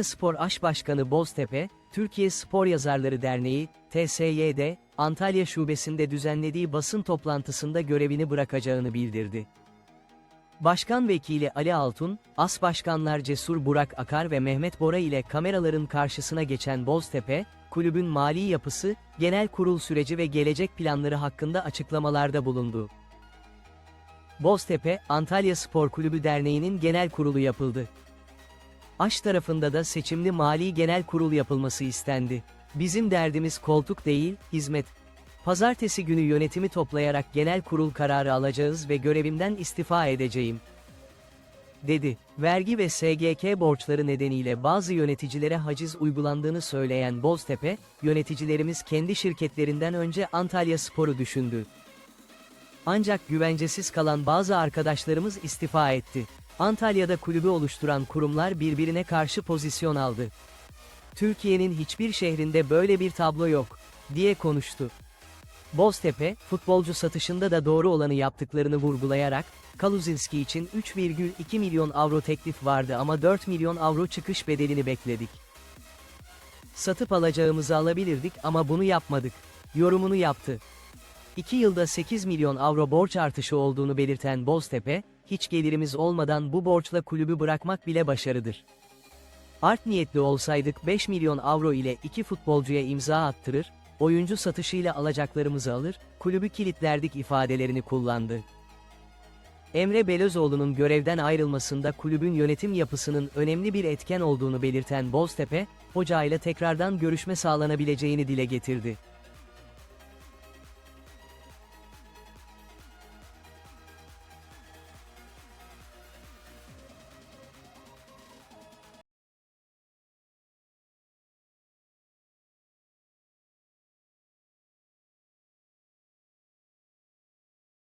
Spor Aş Başkanı Boztepe, Türkiye Spor Yazarları Derneği, TSY'de, Antalya Şubesi'nde düzenlediği basın toplantısında görevini bırakacağını bildirdi. Başkan Vekili Ali Altun, As Başkanlar Cesur Burak Akar ve Mehmet Bora ile kameraların karşısına geçen Boztepe, kulübün mali yapısı, genel kurul süreci ve gelecek planları hakkında açıklamalarda bulundu. Boztepe, Antalya Spor Kulübü Derneği'nin genel kurulu yapıldı. Aş tarafında da seçimli mali genel kurul yapılması istendi. Bizim derdimiz koltuk değil, hizmet. Pazartesi günü yönetimi toplayarak genel kurul kararı alacağız ve görevimden istifa edeceğim. Dedi. Vergi ve SGK borçları nedeniyle bazı yöneticilere haciz uygulandığını söyleyen Boztepe, yöneticilerimiz kendi şirketlerinden önce Antalya Spor'u düşündü. Ancak güvencesiz kalan bazı arkadaşlarımız istifa etti. Antalya'da kulübü oluşturan kurumlar birbirine karşı pozisyon aldı. Türkiye'nin hiçbir şehrinde böyle bir tablo yok, diye konuştu. Boztepe, futbolcu satışında da doğru olanı yaptıklarını vurgulayarak, Kaluzinski için 3,2 milyon avro teklif vardı ama 4 milyon avro çıkış bedelini bekledik. Satıp alacağımızı alabilirdik ama bunu yapmadık. Yorumunu yaptı. 2 yılda 8 milyon avro borç artışı olduğunu belirten Boztepe, hiç gelirimiz olmadan bu borçla kulübü bırakmak bile başarıdır. Art niyetli olsaydık 5 milyon avro ile iki futbolcuya imza attırır, oyuncu satışıyla alacaklarımızı alır, kulübü kilitlerdik ifadelerini kullandı. Emre Belözoğlu'nun görevden ayrılmasında kulübün yönetim yapısının önemli bir etken olduğunu belirten Boztepe, hocayla tekrardan görüşme sağlanabileceğini dile getirdi.